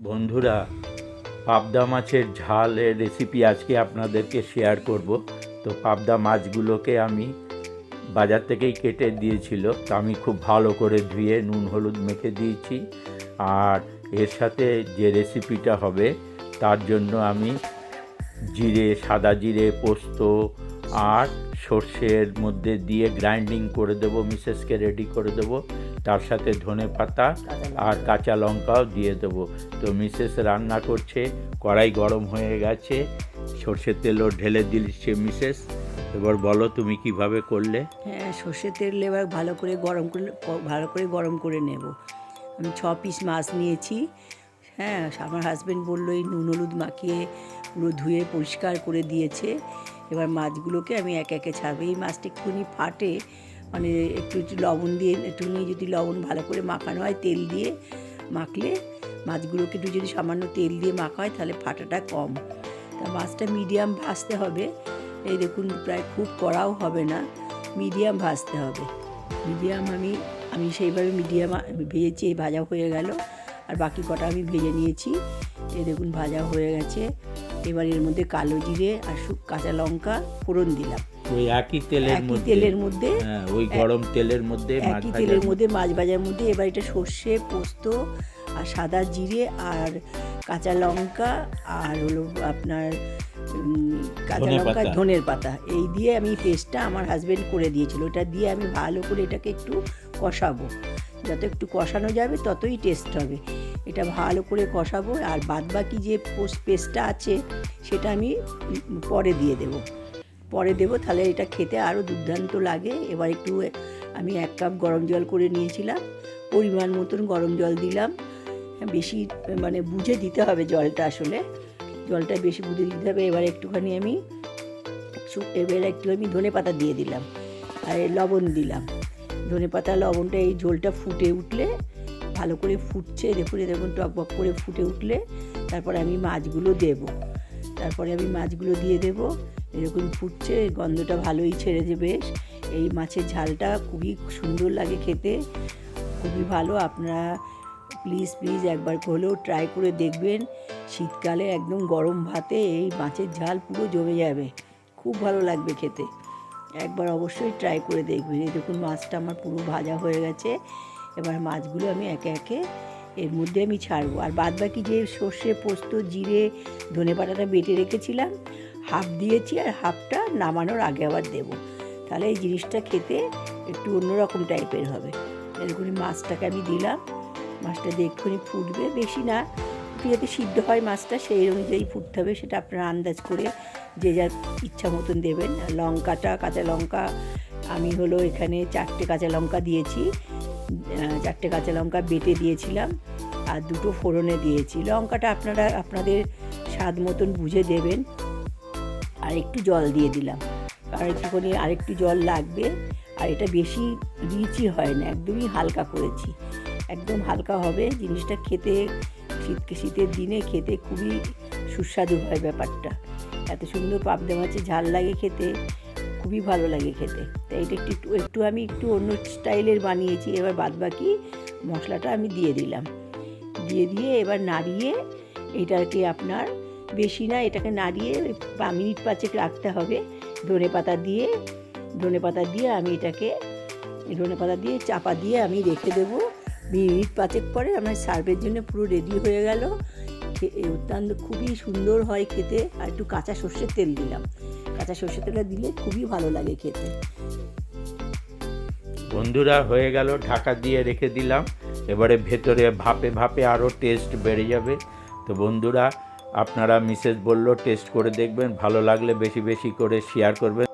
বন্ধুরা, পাবদা মাছের ঝালের রেসিপি আজকে আপনাদেরকে শেয়ার করব। তো পাবদা মাছগুলোকে আমি বাজার থেকেই কেটে দিয়েছিল, তা আমি খুব ভালো করে ধুয়ে নুন, হলুদ মেখে দিয়েছি। আর এর সাথে যে রেসিপিটা হবে, তার জন্য আমি জিরে, সাদা জিরে, পোস্ত আর সর্ষের মধ্যে দিয়ে গ্রাইন্ডিং করে দেবো, মিসেসকে রেডি করে দেবো। তার সাথে ধনে পাতা আর কাঁচা লঙ্কাও দিয়ে দেবো। তো মিসেস রান্না করছে কড়াই গরম হয়ে গেছে সর্ষের তেলও ঢেলে দিচ্ছে মিসেস। এবার বলো তুমি কীভাবে করলে? হ্যাঁ সর্ষের তেল এবার ভালো করে গরম করে ভালো করে গরম করে নেব। আমি ছ পিস মাছ নিয়েছি। হ্যাঁ আমার হাজব্যান্ড বলল এই নুন হলুদ মাখিয়ে পুরো ধুয়ে পরিষ্কার করে দিয়েছে। এবার মাছগুলোকে আমি এক একে ছাড়বো। এই মাছটা একটুখানি ফাটে মানে একটু একটু লবণ দিয়ে একটুখানি যদি লবণ ভালো করে মাখানো হয়, তেল দিয়ে মাখলে মাছগুলোকে একটু যদি সামান্য তেল দিয়ে মাখা হয়, তাহলে ফাটাটা কম। তা মাছটা মিডিয়াম ভাজতে হবে। এই দেখুন, প্রায় খুব কড়াও হবে না, মিডিয়াম ভাজতে হবে। মিডিয়াম আমি আমি সেইভাবে মিডিয়াম ভেজেছি, এই ভাজা হয়ে গেল। আর বাকি কটা আমি ভেজে নিয়েছি। এই দেখুন ভাজা হয়ে গেছে। এবার এর মধ্যে কালো জিরে আর কাঁচা লঙ্কা ফোড়ন দিলাম। ওই একই তেলের মধ্যে তেলের মধ্যে হ্যাঁ ওই গরম তেলের মধ্যে একই তেলের মধ্যে মাছ ভাজার মধ্যে এবার এটা সর্ষে পোস্ত আর সাদা জিরে আর কাঁচা লঙ্কা আর হলো আপনার কাঁচা লঙ্কা ধনের পাতা। এই দিয়ে আমি পেস্টটা আমার হাজবেন্ড করে দিয়েছিল। ওটা দিয়ে আমি ভালো করে এটাকে একটু কষাবো। যত একটু কষানো যাবে ততই টেস্ট হবে। এটা ভালো করে কষাবো আর বাদবাকি যে পোস্ট পেস্টটা আছে সেটা আমি পরে দিয়ে দেবো। পরে দেবো তাহলে এটা খেতে আরও দুর্দান্ত লাগে। এবার একটু আমি এক কাপ গরম জল করে নিয়েছিলাম পরিমাণ মতন গরম জল দিলাম। হ্যাঁ, বেশি মানে বুঝে দিতে হবে জলটা আসলে। জলটা বেশি বুঝে দিতে হবে। এবার একটুখানি আমি এবার একটু আমি ধনে পাতা দিয়ে দিলাম আর লবণ দিলাম। ধনে পাতা লবণটা এই ঝোলটা ফুটে উঠলে ভালো করে ফুটছে দেখুন এই টক টকবক করে ফুটে উঠলে তারপরে আমি মাছগুলো দেবো। তারপরে আমি মাছগুলো দিয়ে দেবো। এরকম ফুটছে, গন্ধটা ভালোই ছেড়ে দেবে বেশ। এই মাছের ঝালটা খুবই সুন্দর লাগে খেতে, খুবই ভালো। আপনারা প্লিজ প্লিজ একবার হলেও ট্রাই করে দেখবেন। শীতকালে একদম গরম ভাতে এই মাছের ঝাল পুরো জমে যাবে। খুব ভালো লাগবে খেতে। একবার অবশ্যই ট্রাই করে দেখবেন। এই দেখুন, মাছটা আমার পুরো ভাজা হয়ে গেছে। এবার মাছগুলো আমি একে একে এর মধ্যে আমি ছাড়বো। আর বাদ বাকি যে সর্ষে, পোস্ত, জিরে ধনে পাতাটা বেটে রেখেছিলাম হাফ দিয়েছি আর হাফটা নামানোর আগে আবার দেবো। তাহলে এই জিনিসটা খেতে একটু অন্যরকম টাইপের হবে। এরকম মাছটাকে আমি দিলাম। মাছটা দেখুনি ফুটবে। বেশি না। যাতে সিদ্ধ হয় মাছটা, সেই অনুযায়ী ফুটতে হবে। সেটা আপনারা আন্দাজ করে যে যার ইচ্ছা মতন দেবেন। লঙ্কাটা, কাঁচা লঙ্কা, আমি হলো এখানে চারটে কাঁচা লঙ্কা দিয়েছি। চারটে কাঁচা লঙ্কা বেটে দিয়েছিলাম। আর দুটো ফোড়নে দিয়েছি। লঙ্কাটা আপনারা, আপনাদের স্বাদ মতন বুঝে দেবেন। আর একটু জল দিয়ে দিলাম। আর একটুখানি আরেকটু জল লাগবে, আর এটা বেশি রিচই হয় না, একদমই হালকা করেছি। একদম হালকা হবে, জিনিসটা খেতে শীত শীতের দিনে খেতে খুবই সুস্বাদু হয় ব্যাপারটা। এত সুন্দর পাবদা মাছের ঝাল লাগে খেতে, খুবই ভালো লাগে খেতে। তাই এটা একটু একটু একটু আমি একটু অন্য স্টাইলের বানিয়েছি, এবার বাদবাকি মশলাটা আমি দিয়ে দিলাম। দিয়ে দিয়ে এবার নাড়িয়ে এটাকে আপনার বেশি না, এটাকে নাড়িয়ে মিনিট পাঁচেক রাখতে হবে। ধনে পাতা দিয়ে, ধনে পাতা দিয়ে আমি এটাকে, ধনে পাতা দিয়ে চাপা দিয়ে আমি রেখে দেবো। মিনিট পাঁচেক পরে আমার সার্ভের জন্য পুরো রেডি হয়ে গেল। অত্যন্ত খুবই সুন্দর হয় খেতে। আর একটু কাঁচা সর্ষের তেল দিলাম। কাঁচা সর্ষের তেলটা দিলে খুবই ভালো লাগে খেতে। বন্ধুরা, হয়ে গেল, ঢাকা দিয়ে রেখে দিলাম। এবারে ভেতরে ভাপে ভাপে আরও টেস্ট বেড়ে যাবে। তো বন্ধুরা আপনারা মিসেস বলল টেস্ট করে দেখবেন ভালো লাগলে বেশি বেশি করে শেয়ার করবেন।